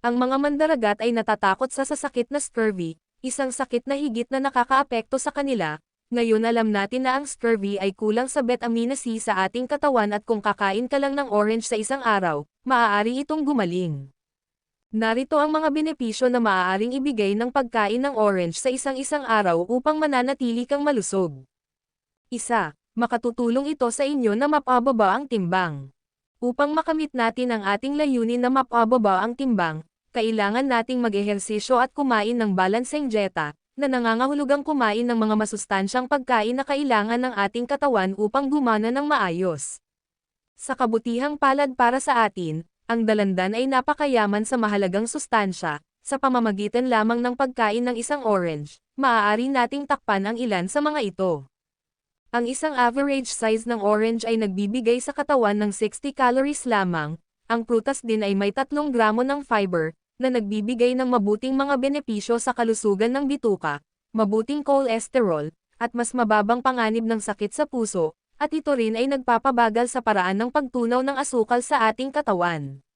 Ang mga mandaragat ay natatakot sa sasakit na scurvy, isang sakit na higit na nakakaapekto sa kanila. Ngayon alam natin na ang scurvy ay kulang sa betamina C sa ating katawan at kung kakain ka lang ng orange sa isang araw, maaari itong gumaling. Narito ang mga benepisyo na maaaring ibigay ng pagkain ng orange sa isang-isang araw upang mananatili kang malusog. Isa, makatutulong ito sa inyo na mapababa ang timbang. Upang makamit natin ang ating layunin na mapababa ang timbang, kailangan nating mag-ehersisyo at kumain ng balanseng dieta, na nangangahulugang kumain ng mga masustansyang pagkain na kailangan ng ating katawan upang gumana ng maayos. Sa kabutihang palad para sa atin, ang dalandan ay napakayaman sa mahalagang sustansya, sa pamamagitan lamang ng pagkain ng isang orange, maaari nating takpan ang ilan sa mga ito. Ang isang average size ng orange ay nagbibigay sa katawan ng 60 calories lamang, ang prutas din ay may 3 gramo ng fiber, na nagbibigay ng mabuting mga benepisyo sa kalusugan ng bituka, mabuting cholesterol, at mas mababang panganib ng sakit sa puso, at ito rin ay nagpapabagal sa paraan ng pagtunaw ng asukal sa ating katawan.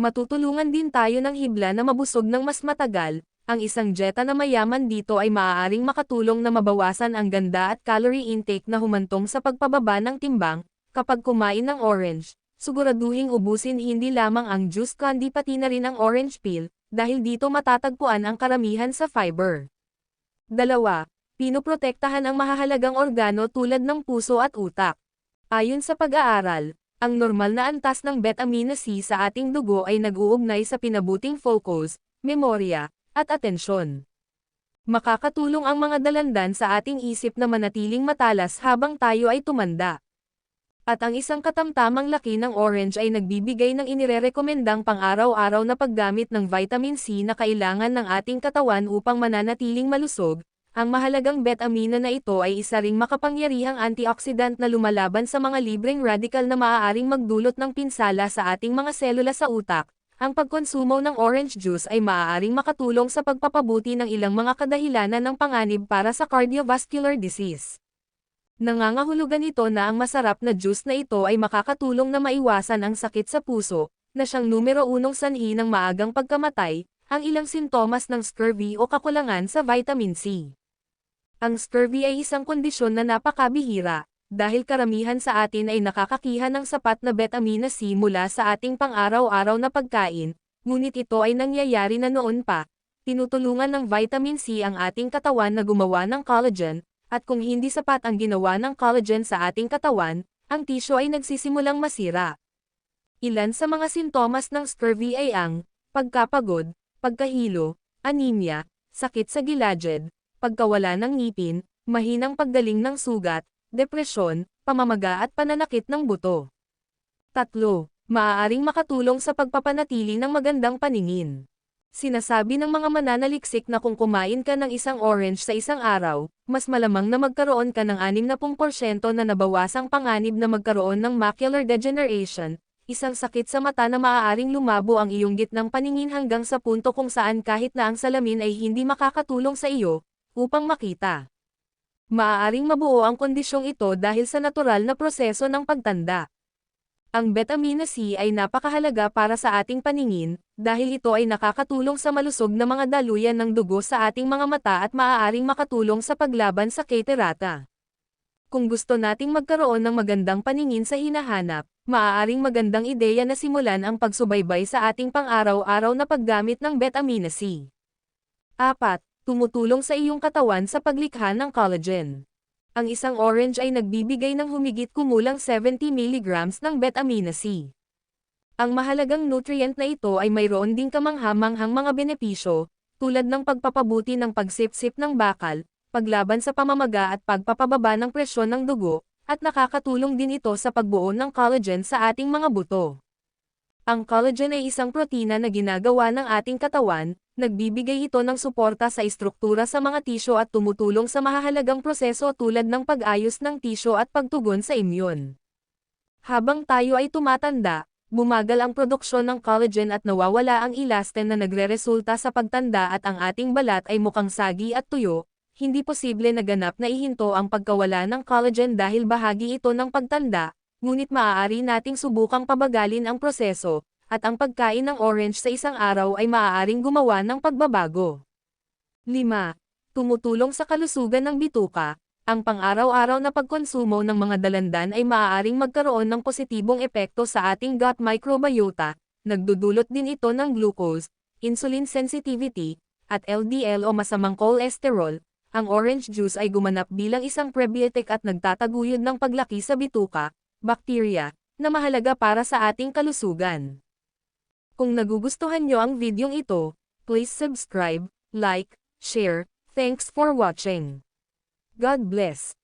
Matutulungan din tayo ng hibla na mabusog ng mas matagal, ang isang dieta na mayaman dito ay maaaring makatulong na mabawasan ang ganda at calorie intake na humantong sa pagpababa ng timbang, kapag kumain ng orange, siguraduhing ubusin hindi lamang ang juice kundi pati na rin ang orange peel, dahil dito matatagpuan ang karamihan sa fiber. Dalawa, Pinoprotektahan ang mahahalagang organo tulad ng puso at utak. Ayon sa pag-aaral, ang normal na antas ng betamina C sa ating dugo ay nag-uugnay sa pinabuting focus, memorya, at atensyon. Makakatulong ang mga dalandan sa ating isip na manatiling matalas habang tayo ay tumanda. At ang isang katamtamang laki ng orange ay nagbibigay ng inirerekomendang pang-araw-araw na paggamit ng vitamin C na kailangan ng ating katawan upang mananatiling malusog, ang mahalagang betamina na ito ay isa ring makapangyarihang antioxidant na lumalaban sa mga libreng radical na maaaring magdulot ng pinsala sa ating mga selula sa utak. Ang pagkonsumo ng orange juice ay maaaring makatulong sa pagpapabuti ng ilang mga kadahilanan ng panganib para sa cardiovascular disease. Nangangahulugan ito na ang masarap na juice na ito ay makakatulong na maiwasan ang sakit sa puso, na siyang numero unong sanhi ng maagang pagkamatay, ang ilang sintomas ng scurvy o kakulangan sa vitamin C. Ang scurvy ay isang kondisyon na napakabihira, dahil karamihan sa atin ay nakakakihan ng sapat na betamina C mula sa ating pang-araw-araw na pagkain, ngunit ito ay nangyayari na noon pa, tinutulungan ng vitamin C ang ating katawan na gumawa ng collagen, at kung hindi sapat ang ginawa ng collagen sa ating katawan, ang tissue ay nagsisimulang masira. Ilan sa mga sintomas ng scurvy ay ang pagkapagod, pagkahilo, anemia, sakit sa gilagid, pagkawala ng ngipin, mahinang paggaling ng sugat, depresyon, pamamaga at pananakit ng buto. 3. Maaaring makatulong sa pagpapanatili ng magandang paningin. Sinasabi ng mga mananaliksik na kung kumain ka ng isang orange sa isang araw, mas malamang na magkaroon ka ng 60% na nabawasang panganib na magkaroon ng macular degeneration, isang sakit sa mata na maaaring lumabo ang iyong gitnang paningin hanggang sa punto kung saan kahit na ang salamin ay hindi makakatulong sa iyo, upang makita. Maaaring mabuo ang kondisyong ito dahil sa natural na proseso ng pagtanda. Ang betamina C ay napakahalaga para sa ating paningin, dahil ito ay nakakatulong sa malusog na mga daluyan ng dugo sa ating mga mata at maaaring makatulong sa paglaban sa catarata. Kung gusto nating magkaroon ng magandang paningin sa hinahanap, maaaring magandang ideya na simulan ang pagsubaybay sa ating pang-araw-araw na paggamit ng betamina C. 4 tumutulong sa iyong katawan sa paglikha ng collagen. Ang isang orange ay nagbibigay ng humigit kumulang 70 mg ng betamina C. Ang mahalagang nutrient na ito ay mayroon ding kamanghamanghang mga benepisyo, tulad ng pagpapabuti ng pagsipsip ng bakal, paglaban sa pamamaga at pagpapababa ng presyon ng dugo, at nakakatulong din ito sa pagbuo ng collagen sa ating mga buto. Ang collagen ay isang protina na ginagawa ng ating katawan, Nagbibigay ito ng suporta sa istruktura sa mga tisyo at tumutulong sa mahahalagang proseso tulad ng pag-ayos ng tisyo at pagtugon sa imyon. Habang tayo ay tumatanda, bumagal ang produksyon ng collagen at nawawala ang elastin na nagreresulta sa pagtanda at ang ating balat ay mukhang sagi at tuyo, hindi posible na ganap na ihinto ang pagkawala ng collagen dahil bahagi ito ng pagtanda, ngunit maaari nating subukang pabagalin ang proseso, at ang pagkain ng orange sa isang araw ay maaaring gumawa ng pagbabago. 5. Tumutulong sa kalusugan ng bituka. Ang pang-araw-araw na pagkonsumo ng mga dalandan ay maaaring magkaroon ng positibong epekto sa ating gut microbiota, nagdudulot din ito ng glucose, insulin sensitivity, at LDL o masamang cholesterol. Ang orange juice ay gumanap bilang isang prebiotic at nagtataguyod ng paglaki sa bituka, bakterya, na mahalaga para sa ating kalusugan. Kung nagugustuhan nyo ang videong ito, please subscribe, like, share, thanks for watching. God bless.